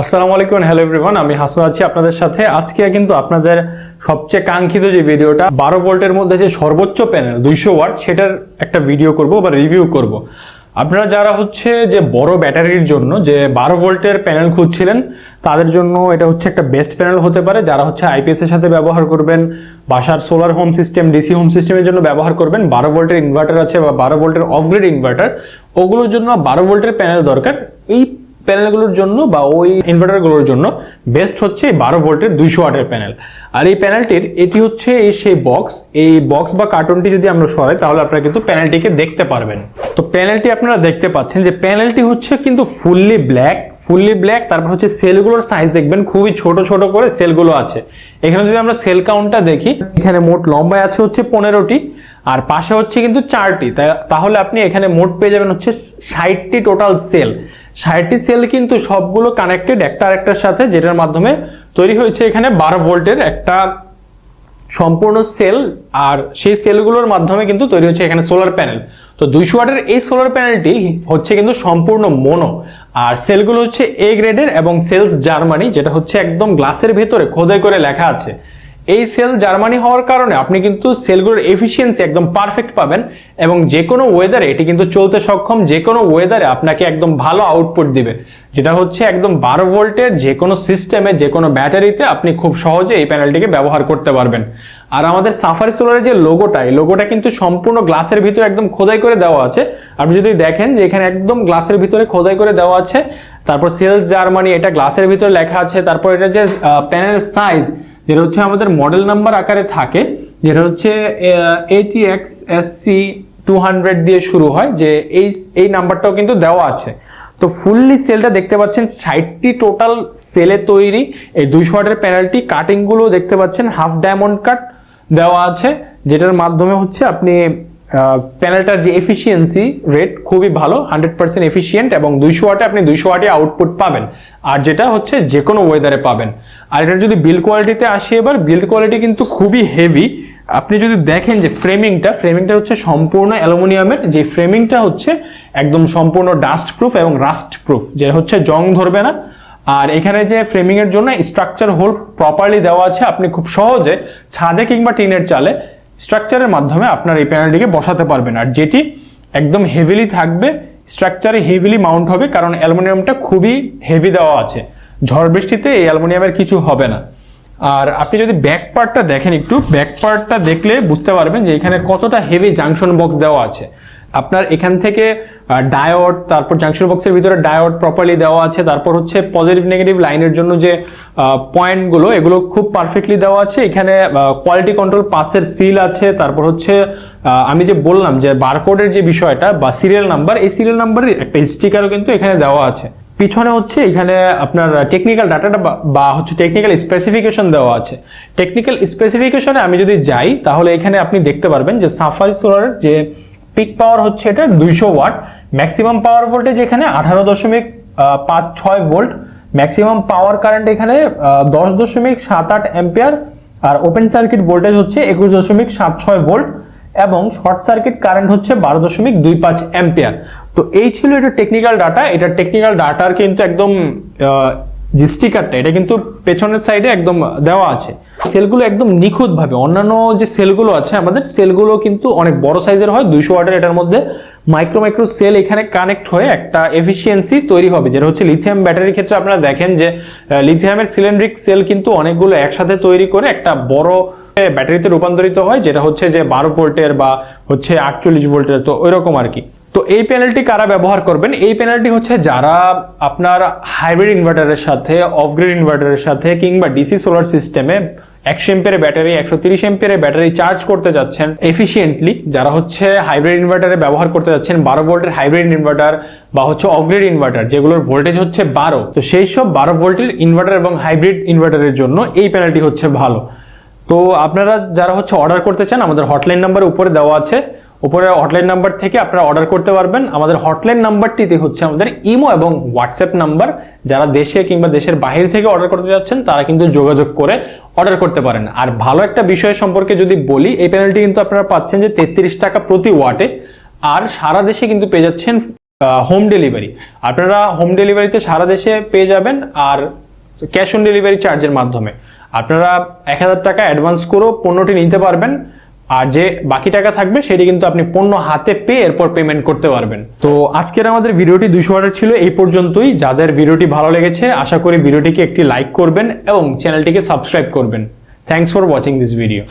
আসসালামু আলাইকুম, hello everyone, আমি হাসান আছি আপনাদের সাথে। আজকে কিন্তু আপনাদের সবচেয়ে কাঙ্ক্ষিত যে ভিডিওটা, বারো ভোল্টের মধ্যে যে সর্বোচ্চ প্যানেল দুইশো ওয়াট, সেটার একটা ভিডিও করব বা রিভিউ করব। আপনারা যারা হচ্ছে যে বড় ব্যাটারির জন্য যে বারো ভোল্টের প্যানেল খুঁজছিলেন, তাদের জন্য এটা হচ্ছে একটা বেস্ট প্যানেল হতে পারে। যারা হচ্ছে আইপিএস এর সাথে ব্যবহার করবেন, বাসার solar home system DC home সিস্টেমের জন্য ব্যবহার করবেন, বারো ভোল্টের ইনভার্টার আছে বা বারো ভোল্টের অফগ্রেড ইনভার্টার ওগুলোর জন্য বারো ভোল্টের প্যানেল দরকার। এই প্যানেলগুলোর জন্য বা ওই ইনভার্টারগুলোর জন্য বেস্ট হচ্ছে বারো ভোল্টের দুইশো ওয়াটের প্যানেল। আর এই প্যানেলটির এটি হচ্ছে এই সেই বক্স এই বক্স বা কার্টুনটি যদি আমরা সরাই, তাহলে আপনারা কিন্তু প্যানেলটিকে দেখতে পারবেন। তো প্যানেলটি আপনারা দেখতে পাচ্ছেন যে প্যানেলটি হচ্ছে কিন্তু ফুললি ব্ল্যাক ফুললি ব্ল্যাক তারপর হচ্ছে সেলগুলোর সাইজ দেখবেন, খুবই ছোট ছোট করে সেলগুলো আছে। এখানে যদি আমরা সেল কাউন্টটা দেখি, এখানে মোট লম্বায় আছে হচ্ছে পনেরোটি, আর পাশে হচ্ছে কিন্তু চারটি। তাহলে আপনি এখানে মোট পেয়ে যাবেন হচ্ছে ষাটটি টোটাল সেল ষাটটি সেল কিন্তু সবগুলো কানেক্টেড একটা আরেকটার সাথে, যেটার মাধ্যমে তৈরি হয়েছে এখানে বারো ভোল্টের একটা সম্পূর্ণ সেল আর সেই সেলগুলোর মাধ্যমে কিন্তু তৈরি হচ্ছে এখানে সোলার প্যানেল তো দুইশো ওয়াটের এই সোলার প্যানেলটি হচ্ছে কিন্তু সম্পূর্ণ মোনো আর সেলগুলো হচ্ছে এ গ্রেডের এবং সেলস জার্মানি যেটা হচ্ছে একদম গ্লাসের ভেতরে, খোদাই করে লেখা আছে। এই সেল জার্মানি হওয়ার কারণে আপনি কিন্তু সেলগুলোর এফিসিয়েন্সি একদম পারফেক্ট পাবেন এবং যে কোনো ওয়েদারে এটি কিন্তু চলতে সক্ষম যে কোনো ওয়েদারে আপনাকে একদম ভালো আউটপুট দিবে। যেটা হচ্ছে একদম বারো ভোল্টের যে কোনো সিস্টেমে যে কোনো ব্যাটারিতে আপনি খুব সহজে এই প্যানেলটিকে ব্যবহার করতে পারবেন। আর আমাদের সাফারি সোলারের যে লোগোটা এই লোগোটা কিন্তু সম্পূর্ণ গ্লাসের ভিতরে একদম খোদাই করে দেওয়া আছে। আপনি যদি দেখেন যে এখানে একদম গ্লাসের ভিতরে খোদাই করে দেওয়া আছে, তারপর সেলস জার্মানি, এটা গ্লাসের ভিতরে লেখা আছে, তারপর এটা যে প্যানেল সাইজ যেটা হচ্ছে আমাদের মডেল নাম্বার আকারে থাকে, যেটা হচ্ছে এটি X S C two hundred দিয়ে শুরু হয়, যে এই এই নাম্বারটাও কিন্তু দেওয়া আছে। তো ফুললি সেলটা দেখতে পাচ্ছেন, ষাটটি টোটাল সেলে তৈরি। এই দুইশো ওয়াটের প্যানেলটি কাটিংগুলো দেখতে পাচ্ছেন হাফ ডায়মন্ড কাট দেওয়া আছে, যেটার মাধ্যমে হচ্ছে আপনি প্যানেলটার যে এফিসিয়েন্সি রেট খুবই ভালো হান্ড্রেড পার্সেন্ট এফিসিয়েন্ট এবং দুইশো ওয়াটে আপনি দুইশো ওয়াটে আউটপুট পাবেন। আর যেটা হচ্ছে যে কোনো ওয়েদারে পাবেন। আর এটার যদি বিল্ড কোয়ালিটিতে আসি এবার বিল্ড কোয়ালিটি কিন্তু খুবই হেভি আপনি যদি দেখেন যে ফ্রেমিংটা ফ্রেমিংটা হচ্ছে সম্পূর্ণ অ্যালুমিনিয়ামের, যে ফ্রেমিংটা হচ্ছে একদম সম্পূর্ণ ডাস্ট প্রুফ এবং রাস্ট প্রুফ যেটা হচ্ছে জং ধরবে না। আর এখানে যে ফ্রেমিং এর জন্য স্ট্রাকচার হোল প্রপারলি দেওয়া আছে, আপনি খুব সহজে ছাদে কিংবা টিনের চালে স্ট্রাকচারের মাধ্যমে আপনার এই প্যানেলটিকে বসাতে পারবেন। আর যেটি একদম হেভিলি থাকবে স্ট্রাকচারে হেভিলি মাউন্ট হবে, কারণ অ্যালুমিনিয়ামটা খুবই হেভি দেওয়া আছে। ঝড় বৃষ্টিতে এই অ্যালুমিনিয়ামের কিছু হবে না। আর আপনি যদি ব্যাক পার্টটা দেখেন একটু ব্যাক পার্টটা দেখলে বুঝতে পারবেন যে এখানে কতটা হেভি জাংশন বক্স দেওয়া আছে। আপনার এখান থেকে ডায়োড তারপর জাংশন বক্সের ভিতরে ডায়োড প্রপারলি দেওয়া আছে, তারপর হচ্ছে পজিটিভ নেগেটিভ লাইনের জন্য যে পয়েন্টগুলো এগুলো খুব পারফেক্টলি দেওয়া আছে। এখানে কোয়ালিটি কন্ট্রোল পাসের সিল আছে, তারপর হচ্ছে আমি যে বললাম যে বারকোডের যে বিষয়টা বা সিরিয়াল নাম্বার এই সিরিয়াল নাম্বারের একটা স্টিকারও কিন্তু এখানে দেওয়া আছে। পিছনে হচ্ছে এখানে আপনার টেকনিক্যাল ডাটাটা বা হচ্ছে টেকনিক্যাল স্পেসিফিকেশন দেওয়া আছে। টেকনিক্যাল স্পেসিফিকেশনে আমি যদি যাই, তাহলে এখানে আপনি দেখতে পারবেন যে সাফারি সোলারের যে পিক পাওয়ার হচ্ছে এটা দুইশো ওয়াট ম্যাক্সিমাম পাওয়ার ভোল্টেজ এখানে আঠারো দশমিক পাঁচ ছয় ভোল্ট ম্যাক্সিমাম পাওয়ার কারেন্ট এখানে দশ দশমিক সাত আট অ্যাম্পিয়ার আর ওপেন সার্কিট ভোল্টেজ হচ্ছে একুশ দশমিক সাত ছয় ভোল্ট এবং শর্ট সার্কিট কারেন্ট হচ্ছে বারো দশমিক দুই পাঁচ অ্যাম্পিয়ার তো এই ছিল এটা টেকনিক্যাল ডাটা এটা টেকনিক্যাল ডাটার কিন্তু একদম যে স্টিকারটা এটা কিন্তু পেছনের সাইডে একদম দেওয়া আছে। সেলগুলো একদম নিখুঁত ভাবে অন্যান্য যে সেলগুলো আছে, আমাদের সেলগুলো কিন্তু অনেক বড় সাইজের হয়, দুইশো ওয়াটের এটার মধ্যে। মাইক্রো মাইক্রো সেল এখানে কানেক্ট হয়ে একটা এফিসিয়েন্সি তৈরি হবে, যেটা হচ্ছে লিথিয়াম ব্যাটারির ক্ষেত্রে আপনারা দেখেন যে লিথিয়ামের সিলিন্ড্রিক সেল কিন্তু অনেকগুলো একসাথে তৈরি করে একটা বড় ব্যাটারিতে রূপান্তরিত হয়, যেটা হচ্ছে যে বারো ভোল্টের বা হচ্ছে আটচল্লিশ ভোল্টের, তো ওইরকম আর কি। তো এই প্যানেলটি কারা ব্যবহার করবেন? এই প্যানেলটি হচ্ছে যারা আপনার হাইব্রিড ইনভার্টারের সাথে অফগ্রিড ইনভার্টারের সাথে কিংবা ডিসি সোলার সিস্টেমে একশো এম্পিয়ারের ব্যাটারি একশো তিরিশ এম্পিয়ারের ব্যাটারি চার্জ করতে যাচ্ছেন এফিসিয়েন্টলি যারা হচ্ছে হাইব্রিড ইনভার্টারে ব্যবহার করতে যাচ্ছেন বারো ভোল্টের হাইব্রিড ইনভার্টার বা হচ্ছে অফগ্রিড ইনভার্টার যেগুলোর ভোল্টেজ হচ্ছে বারো। তো সেই সব বারো ভোল্টের ইনভার্টার এবং হাইব্রিড ইনভার্টারের জন্য এই প্যানেলটি হচ্ছে ভালো। তো আপনারা যারা হচ্ছে অর্ডার করতে চান, আমাদের হটলাইন নাম্বার উপরে দেওয়া আছে। উপরে হটলাইন নাম্বার থেকে আপনারা অর্ডার করতে পারবেন। আমাদের হটলাইন নাম্বারটিতে হচ্ছে আমাদের ইমো এবং হোয়াটসঅ্যাপ নাম্বার যারা দেশে কিংবা দেশের বাইরে থেকে অর্ডার করতে যাচ্ছেন, তারা কিন্তু যোগাযোগ করে অর্ডার করতে পারেন। আর ভালো একটা বিষয় সম্পর্কে যদি বলি, এই প্যানেলটি কিন্তু আপনারা পাচ্ছেন যে তেত্রিশ টাকা প্রতি ওয়াটে আর সারা দেশে কিন্তু পেয়ে যাচ্ছেন হোম ডেলিভারি আপনারা হোম ডেলিভারিতে সারা দেশে পেয়ে যাবেন আর ক্যাশ অন ডেলিভারি চার্জের মাধ্যমে। আপনারা এক হাজার টাকা অ্যাডভান্স করেও পণ্যটি নিতে পারবেন। আর যে বাকি টাকা থাকবে, সেটি কিন্তু আপনি পণ্য হাতে পেয়ে এরপর পেমেন্ট করতে পারবেন। তো আজকের আমাদের ভিডিওটি দুশো অর্ডার ছিল, এই পর্যন্তই। যাদের ভিডিওটি ভালো লেগেছে, আশা করি ভিডিওটিকে একটি লাইক করবেন এবং চ্যানেলটিকে সাবস্ক্রাইব করবেন। Thanks for watching this video